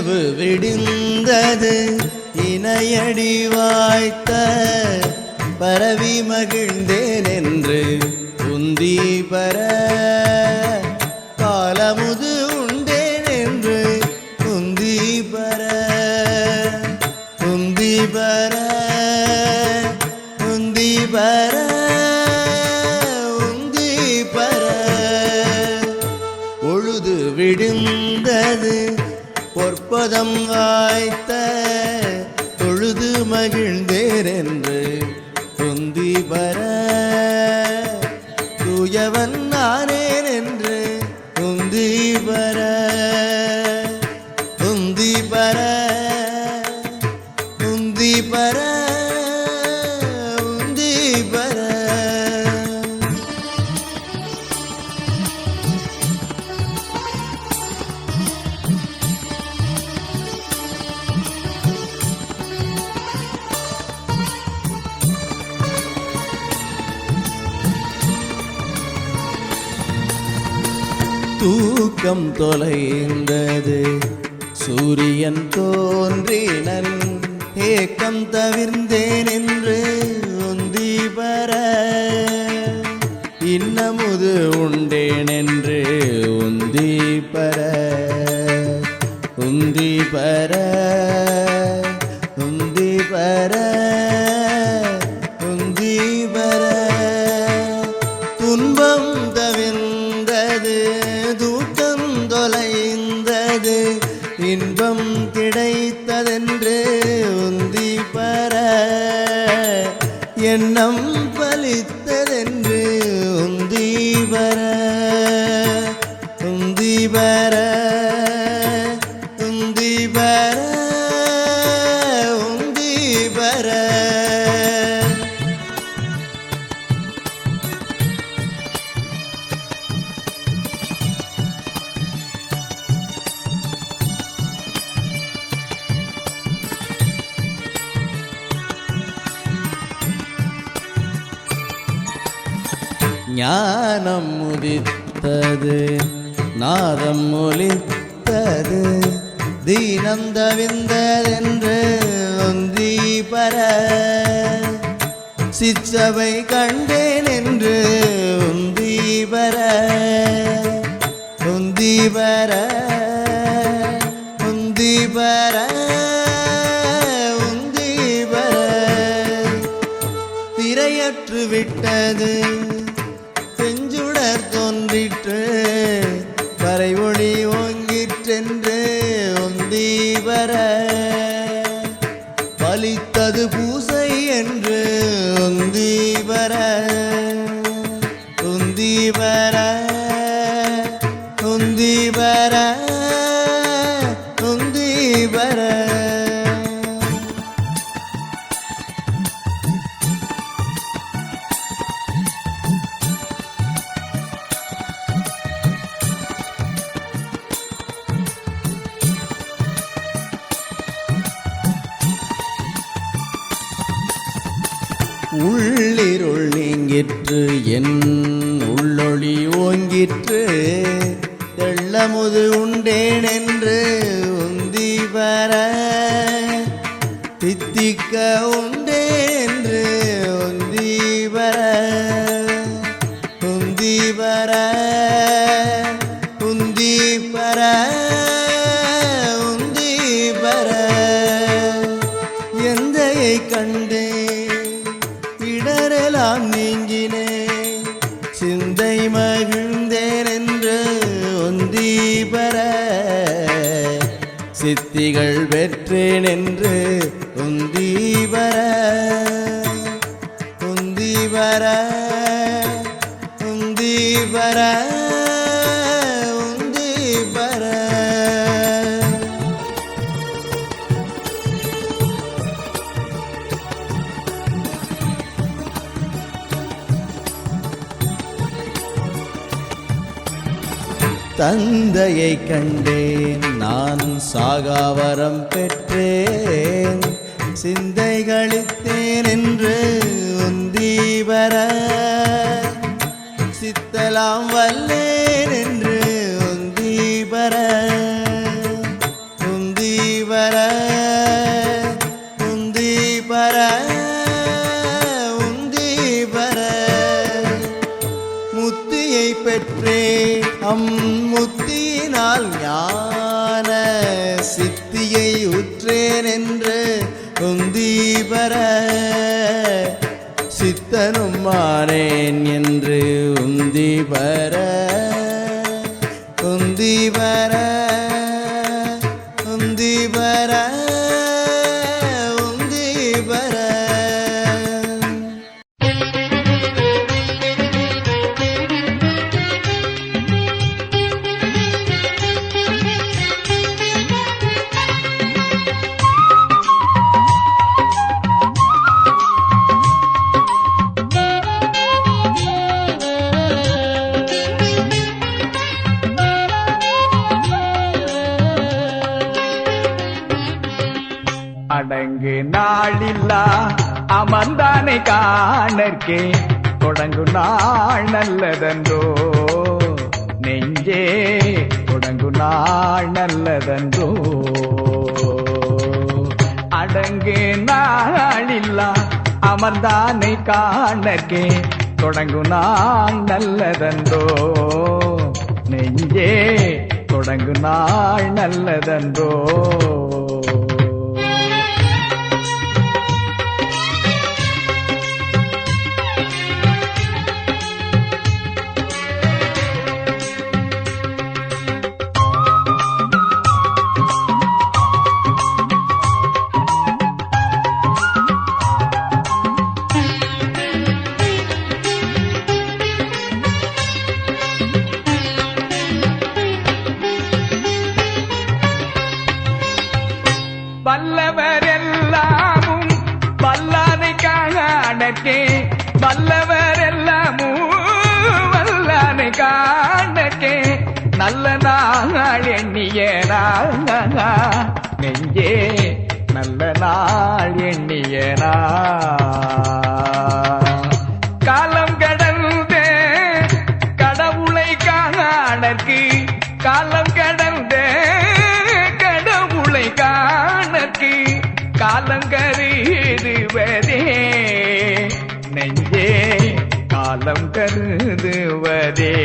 இரவு விடிந்தது இணையடி வாய்த்த பரவி மகிழ்ந்தேன் என்று உந்தி பர பதம் வாய்த்த தொழுது மகிழ்ந்தேர் தூக்கம் தொலைந்தது. சூரியன் தோன்றினன் ஏக்கம் தவிர்ந்தேன் என்று உந்தி பெற. இன்னமுது உண்டேன் என்று உந்தி பெற. உந்தி பெற. உந்தி பர உந்தி பர ஞானம் முதித்தது நாதம் ஒலித்தது. தீனம் தவிந்ததென்று ஒந்தி பர சிச்சபை கண்டேன் என்று உந்தி பர உந்தி பர உந்தி பர உந்தி பர திரையற்று விட்டது செஞ்சுடர் தோன்றிற்று. பறை ஒளி உள்ளிருள் நீங்கிற்று என் உள்ளொளி ஓங்கிற்று. தெள்ளமுது உண்டேன் என்று உந்தி வர தித்திக்க உண்டேன் என்று உந்தி வர உந்தி வர உந்தி வர உந்தி வர. தந்தையை கண்டேன் நான் சாகாவரம் பெற்றேன். சிந்தை கழித்தேன் என்று உந்தி வர. சித்தலாம் வல்லே. மாறேன் என்று உந்தி வர உந்தி வர நாளில்லா அமர்ந்தானை காணற்கே. தொடங்கு நாள் நல்லதன்றோ. நெஞ்சே தொடங்கு நாள் நல்லதன்றோ. அடங்கு நாளில்லா அமர்ந்தானை காணற்கே. தொடங்கு நாள் நல்லதன்றோ. நெஞ்சே தொடங்கு நாள் நல்லதன்றோ. நாள் எண்ணிய காலம் கடந்து கடவுளை காணற்கு காலம் கடந்து கடவுளை காணற்கு காலம் கருதுவதே. நெஞ்சே காலம் கருதுவதே.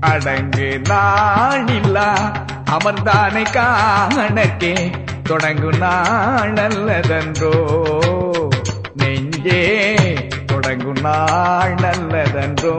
அடங்கு நாளில்லா அமர்ந்தானை காணக்கே தொடங்கு நாள் நல்லதன்றோ நெஞ்சே தொடங்கு நாள் நல்லதன்றோ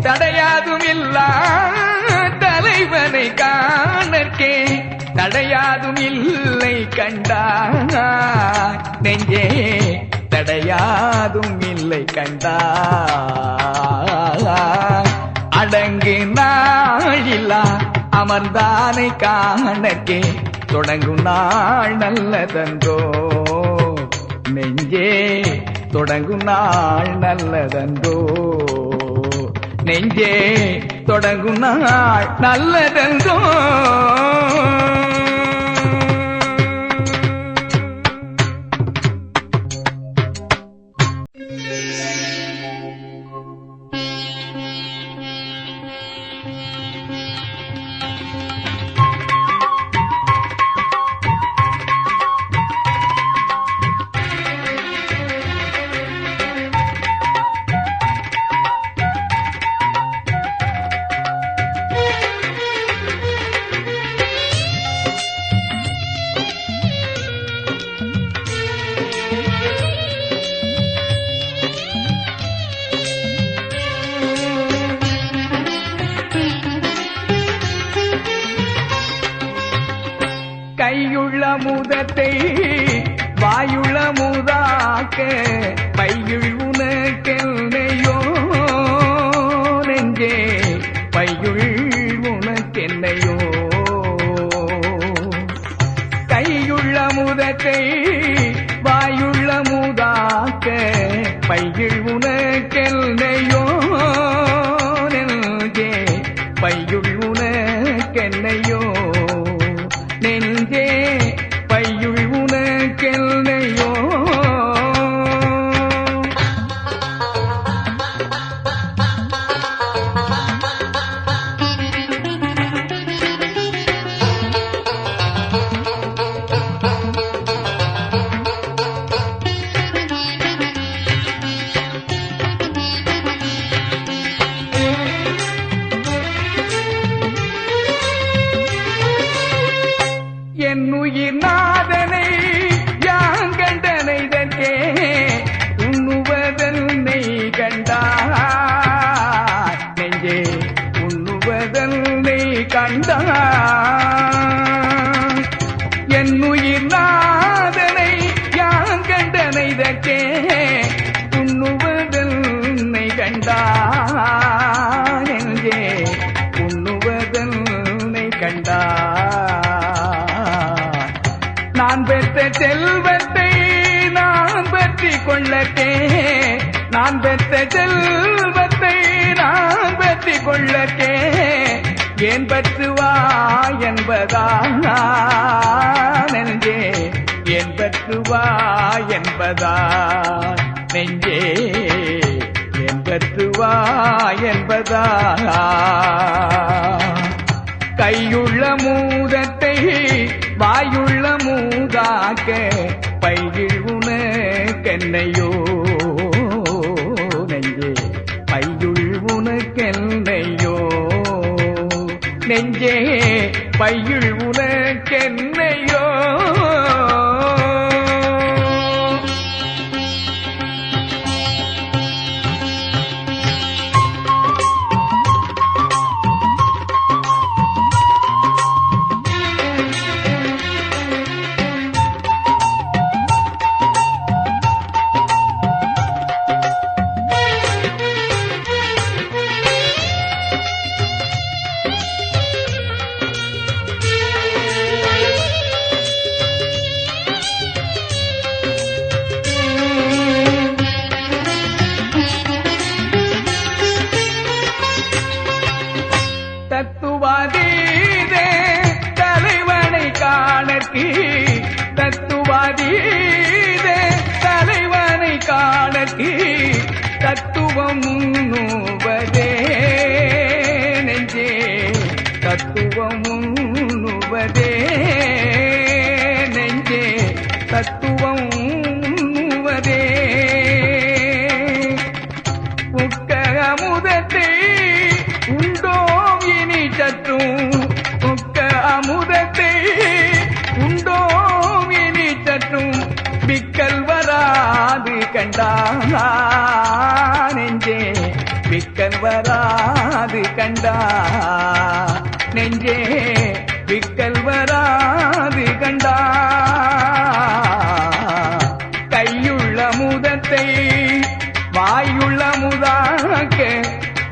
தடையாதும் இல்லா தலைவனை காணற்கே. தடையாதும் இல்லை கண்டாய் நெஞ்சே தடையாதும் இல்லை கண்டாய் அடங்கு நாளில்லா அமர்ந்தானை காணக்கே தொடங்கும் நாள் நல்லதன்றோ. நெஞ்சே தொடங்கும் நாள் நல்லதன்றோ. நெஞ்சே தொடங்கும் நாள் நல்லதன்றோ கையுள்ள முதத்தை வாயுள்ள முதாக்க பையுள் உனக்கென்னையோ நெஞ்சே பையுள் உனக்கென்னையோ. கையுள்ள முதத்தை வாயுள்ள முதாக்க பையுள் உனக்கென்னையோ. என்னுயிர் உயிர் நாதனை யாங்கண்டனை தற்கே உண்ணுவதன்னை கண்டார் நெஞ்சே உண்ணுவதன்னை கண்டாய் என் உயிர் நாதனை யாங்கண்டனை தற்கே உண்ணுவதன்னை கண்டார் நெஞ்சே உண்ணுவதன்னை கண்டார் பெற்ற செல்வத்தை நான் பெற்றி கொள்ளக்கே ஏன் பற்றுவா என்பதா நெஞ்சே. ஏன் பற்றுவா என்பதா நெஞ்சே. என் பற்றுவா என்பதா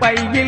பையில் உனக்கென்னையோ